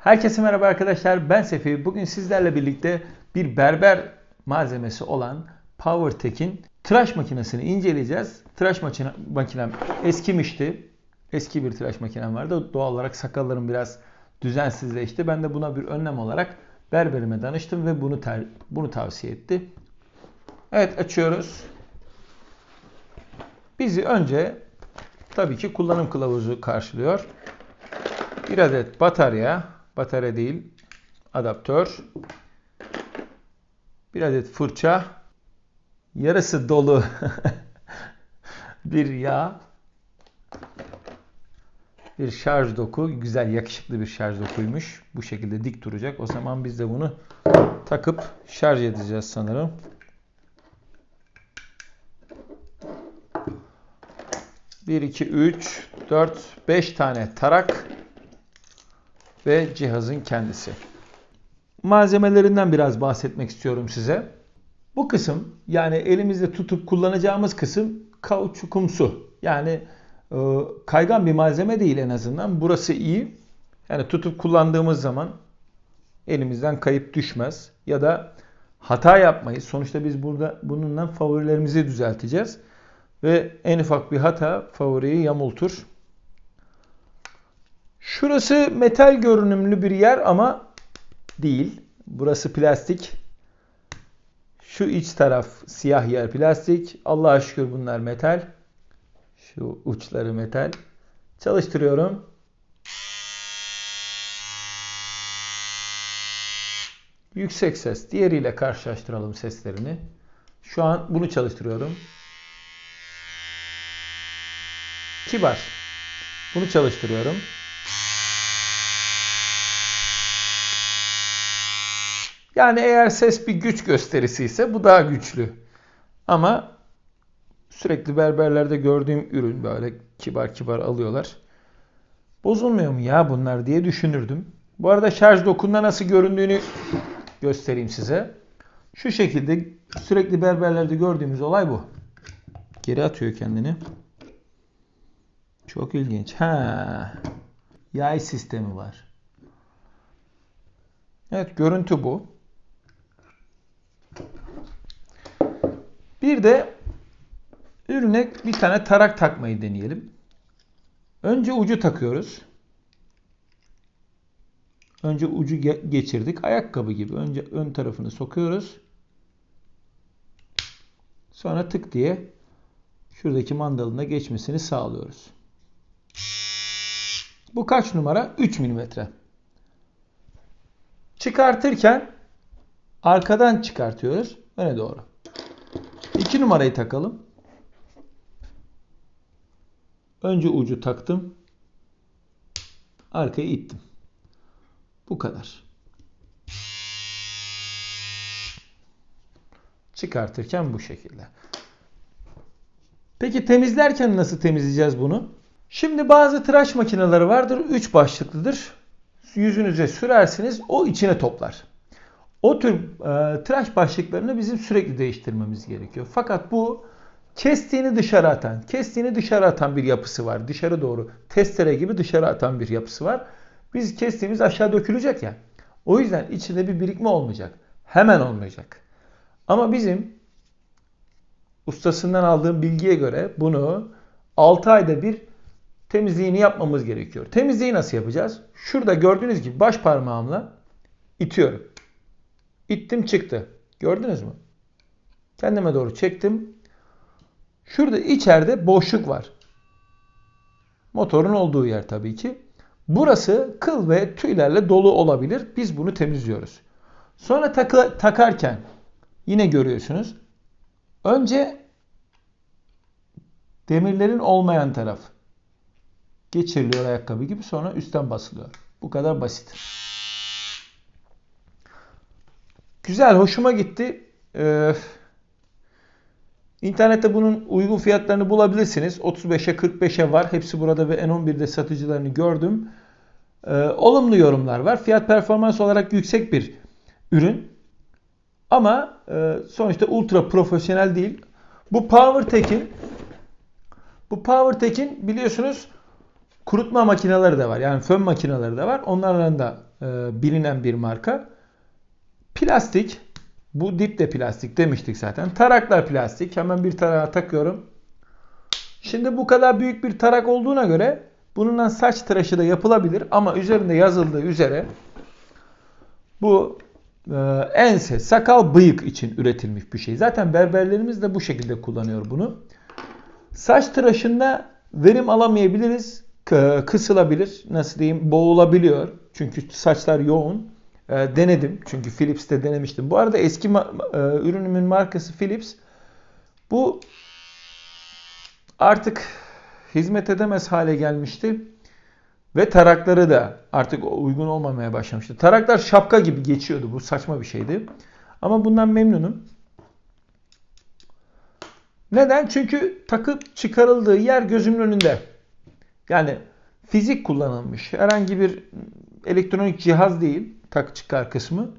Herkese merhaba arkadaşlar. Ben Sefi. Bugün sizlerle birlikte bir berber malzemesi olan PowerTech'in tıraş makinesini inceleyeceğiz. Tıraş makine, makinem eskimişti. Eski bir tıraş makinem vardı. Doğal olarak sakallarım biraz düzensizleşti. Ben de buna bir önlem olarak berberime danıştım ve bunu ter, bunu tavsiye etti. Evet açıyoruz. Bizi önce tabii ki kullanım kılavuzu karşılıyor. Bir adet batarya, batarya değil, adaptör. Bir adet fırça, yarısı dolu bir yağ, bir şarj doku, güzel yakışıklı bir şarj dokuymuş. Bu şekilde dik duracak. O zaman biz de bunu takıp şarj edeceğiz sanırım. Bir, iki, üç, dört, beş tane tarak ve cihazın kendisi. Malzemelerinden biraz bahsetmek istiyorum size. Bu kısım yani elimizde tutup kullanacağımız kısım kauçukumsu. Yani e, kaygan bir malzeme değil en azından. Burası iyi. Yani tutup kullandığımız zaman elimizden kayıp düşmez. Ya da hata yapmayız. Sonuçta biz burada bununla favorilerimizi düzelteceğiz. Ve en ufak bir hata favoriyi yamultur. Şurası metal görünümlü bir yer ama değil. Burası plastik. Şu iç taraf siyah yer plastik. Allah'a şükür bunlar metal. Şu uçları metal. Çalıştırıyorum. Yüksek ses. Diğeriyle karşılaştıralım seslerini. Şu an bunu çalıştırıyorum. Kibar. Bunu çalıştırıyorum. Yani eğer ses bir güç gösterisi ise bu daha güçlü. Ama sürekli berberlerde gördüğüm ürün böyle kibar kibar alıyorlar. Bozulmuyor mu ya bunlar diye düşünürdüm. Bu arada şarj dokunda nasıl göründüğünü göstereyim size. Şu şekilde sürekli berberlerde gördüğümüz olay bu. Geri atıyor kendini. Çok ilginç. Ha. Yay sistemi var. Evet görüntü bu. Bir de ürüne bir tane tarak takmayı deneyelim. Önce ucu takıyoruz. Önce ucu geçirdik. Ayakkabı gibi. Önce ön tarafını sokuyoruz. Sonra tık diye şuradaki mandalına geçmesini sağlıyoruz. Bu kaç numara? 3 milimetre. Çıkartırken arkadan çıkartıyoruz. Öne doğru. 2 numarayı takalım. Önce ucu taktım. Arkaya ittim. Bu kadar. Çıkartırken bu şekilde. Peki temizlerken nasıl temizleyeceğiz bunu? Şimdi bazı tıraş makineleri vardır. 3 başlıklıdır. Yüzünüze sürersiniz. O içine toplar. O tür e, tıraş başlıklarını bizim sürekli değiştirmemiz gerekiyor. Fakat bu kestiğini dışarı atan, kestiğini dışarı atan bir yapısı var. Dışarı doğru testere gibi dışarı atan bir yapısı var. Biz kestiğimiz aşağı dökülecek ya. O yüzden içinde bir birikme olmayacak. Hemen olmayacak. Ama bizim ustasından aldığım bilgiye göre bunu 6 ayda bir temizliğini yapmamız gerekiyor. Temizliği nasıl yapacağız? Şurada gördüğünüz gibi baş parmağımla itiyorum. İttim çıktı. Gördünüz mü? Kendime doğru çektim. Şurada içeride boşluk var. Motorun olduğu yer tabii ki. Burası kıl ve tüylerle dolu olabilir. Biz bunu temizliyoruz. Sonra takı, takarken yine görüyorsunuz. Önce demirlerin olmayan taraf geçiriliyor ayakkabı gibi sonra üstten basılıyor. Bu kadar basit. Güzel, hoşuma gitti. Ee, internette bunun uygun fiyatlarını bulabilirsiniz. 35'e 45'e var. Hepsi burada ve N11'de satıcılarını gördüm. Ee, olumlu yorumlar var. Fiyat performans olarak yüksek bir ürün. Ama e, sonuçta ultra profesyonel değil. Bu PowerTech'in bu PowerTech'in biliyorsunuz kurutma makineleri de var. Yani fön makineleri de var. Onlarla da e, bilinen bir marka. Plastik. Bu dip de plastik demiştik zaten. Taraklar plastik. Hemen bir tarağa takıyorum. Şimdi bu kadar büyük bir tarak olduğuna göre bununla saç tıraşı da yapılabilir ama üzerinde yazıldığı üzere bu e, ense, sakal, bıyık için üretilmiş bir şey. Zaten berberlerimiz de bu şekilde kullanıyor bunu. Saç tıraşında verim alamayabiliriz. Kısılabilir. Nasıl diyeyim? Boğulabiliyor. Çünkü saçlar yoğun. E, denedim. Çünkü Philips'te denemiştim. Bu arada eski ma- e, ürünümün markası Philips. Bu artık hizmet edemez hale gelmişti. Ve tarakları da artık uygun olmamaya başlamıştı. Taraklar şapka gibi geçiyordu. Bu saçma bir şeydi. Ama bundan memnunum. Neden? Çünkü takıp çıkarıldığı yer gözümün önünde. Yani fizik kullanılmış. Herhangi bir elektronik cihaz değil. Tak çıkar kısmı.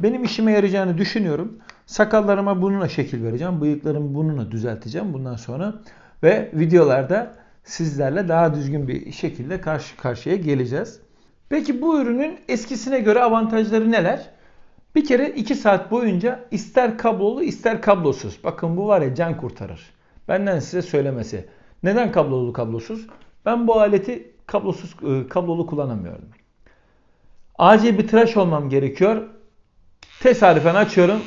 Benim işime yarayacağını düşünüyorum. Sakallarıma bununla şekil vereceğim. Bıyıklarımı bununla düzelteceğim bundan sonra. Ve videolarda sizlerle daha düzgün bir şekilde karşı karşıya geleceğiz. Peki bu ürünün eskisine göre avantajları neler? Bir kere 2 saat boyunca ister kablolu ister kablosuz. Bakın bu var ya can kurtarır. Benden size söylemesi. Neden kablolu kablosuz? Ben bu aleti kablosuz e, kablolu kullanamıyorum. Acil bir tıraş olmam gerekiyor. Tesadüfen açıyorum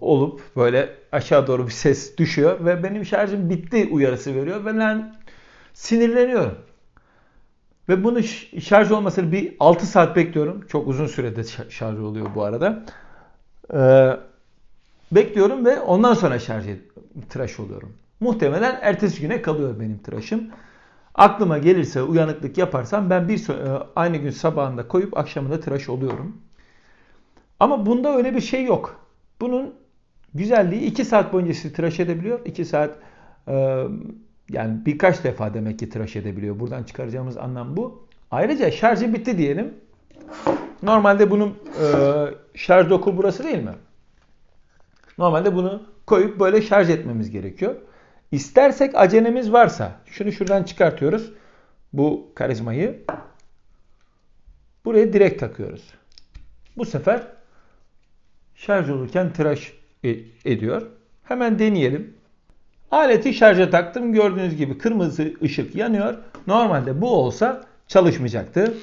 olup böyle aşağı doğru bir ses düşüyor ve benim şarjım bitti uyarısı veriyor ve ben sinirleniyorum. Ve bunu şarj olmasını bir 6 saat bekliyorum. Çok uzun sürede şarj oluyor bu arada. Ee, bekliyorum ve ondan sonra şarj tıraş oluyorum. Muhtemelen ertesi güne kalıyor benim tıraşım. Aklıma gelirse uyanıklık yaparsam ben bir e, aynı gün sabahında koyup akşamında tıraş oluyorum. Ama bunda öyle bir şey yok. Bunun güzelliği 2 saat boyunca sizi tıraş edebiliyor. 2 saat e, yani birkaç defa demek ki tıraş edebiliyor. Buradan çıkaracağımız anlam bu. Ayrıca şarjı bitti diyelim. Normalde bunun e, şarj doku burası değil mi? Normalde bunu koyup böyle şarj etmemiz gerekiyor. İstersek acelemiz varsa şunu şuradan çıkartıyoruz. Bu karizmayı buraya direkt takıyoruz. Bu sefer şarj olurken tıraş e- ediyor. Hemen deneyelim. Aleti şarja taktım. Gördüğünüz gibi kırmızı ışık yanıyor. Normalde bu olsa çalışmayacaktı.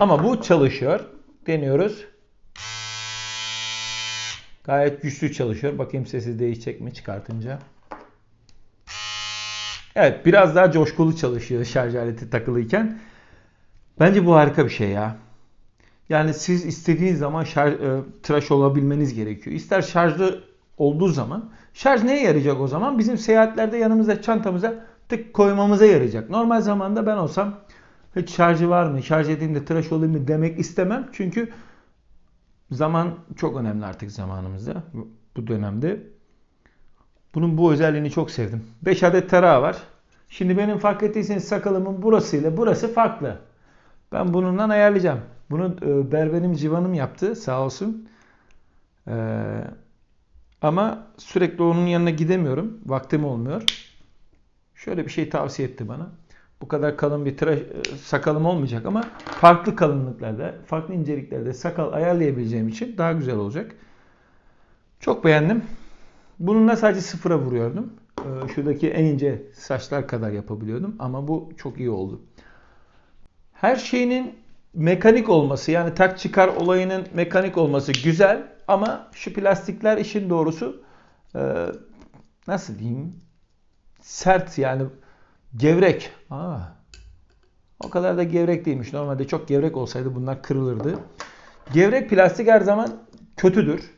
Ama bu çalışıyor. Deniyoruz. Gayet güçlü çalışıyor. Bakayım sesi değişecek mi çıkartınca. Evet biraz daha coşkulu çalışıyor şarj aleti takılıyken. Bence bu harika bir şey ya. Yani siz istediğiniz zaman şarj, e, tıraş olabilmeniz gerekiyor. İster şarjlı olduğu zaman. Şarj neye yarayacak o zaman? Bizim seyahatlerde yanımıza çantamıza tık koymamıza yarayacak. Normal zamanda ben olsam hiç şarjı var mı, şarj edeyim de tıraş olayım mı demek istemem. Çünkü zaman çok önemli artık zamanımızda bu dönemde. Bunun bu özelliğini çok sevdim. 5 adet tarağı var. Şimdi benim fark ettiyseniz sakalımın burası ile burası farklı. Ben bununla ayarlayacağım. Bunu e, berberim civanım yaptı sağ olsun. Ee, ama sürekli onun yanına gidemiyorum. Vaktim olmuyor. Şöyle bir şey tavsiye etti bana. Bu kadar kalın bir tıraş, e, sakalım olmayacak ama farklı kalınlıklarda, farklı inceliklerde sakal ayarlayabileceğim için daha güzel olacak. Çok beğendim. Bununla sadece sıfıra vuruyordum. Ee, Şuradaki en ince saçlar kadar yapabiliyordum ama bu çok iyi oldu. Her şeyinin mekanik olması yani tak çıkar olayının mekanik olması güzel ama şu plastikler işin doğrusu e, nasıl diyeyim sert yani gevrek. Aa, o kadar da gevrek değilmiş. Normalde çok gevrek olsaydı bunlar kırılırdı. Gevrek plastik her zaman kötüdür.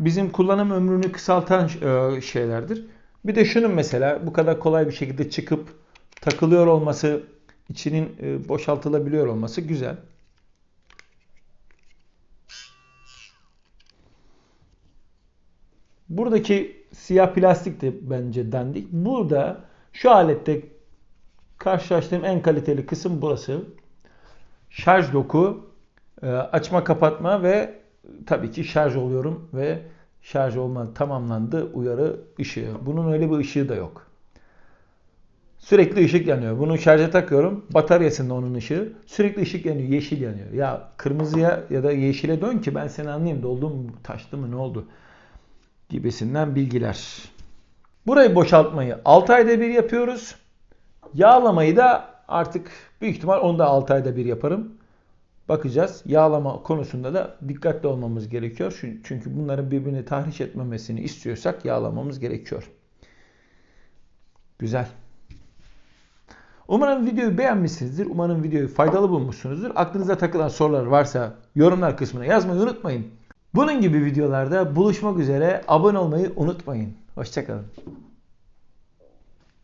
Bizim kullanım ömrünü kısaltan e, şeylerdir. Bir de şunun mesela bu kadar kolay bir şekilde çıkıp takılıyor olması, içinin e, boşaltılabiliyor olması güzel. Buradaki siyah plastik de bence dandik. Burada şu alette karşılaştığım en kaliteli kısım burası. Şarj doku, e, açma kapatma ve tabii ki şarj oluyorum ve şarj olma tamamlandı uyarı ışığı. Bunun öyle bir ışığı da yok. Sürekli ışık yanıyor. Bunu şarja takıyorum. Bataryasında onun ışığı. Sürekli ışık yanıyor. Yeşil yanıyor. Ya kırmızıya ya da yeşile dön ki ben seni anlayayım. Doldu mu? Taştı mı? Ne oldu? Gibisinden bilgiler. Burayı boşaltmayı 6 ayda bir yapıyoruz. Yağlamayı da artık büyük ihtimal onu da 6 ayda bir yaparım. Bakacağız. Yağlama konusunda da dikkatli olmamız gerekiyor. Çünkü bunların birbirini tahriş etmemesini istiyorsak yağlamamız gerekiyor. Güzel. Umarım videoyu beğenmişsinizdir. Umarım videoyu faydalı bulmuşsunuzdur. Aklınıza takılan sorular varsa yorumlar kısmına yazmayı unutmayın. Bunun gibi videolarda buluşmak üzere abone olmayı unutmayın. Hoşçakalın.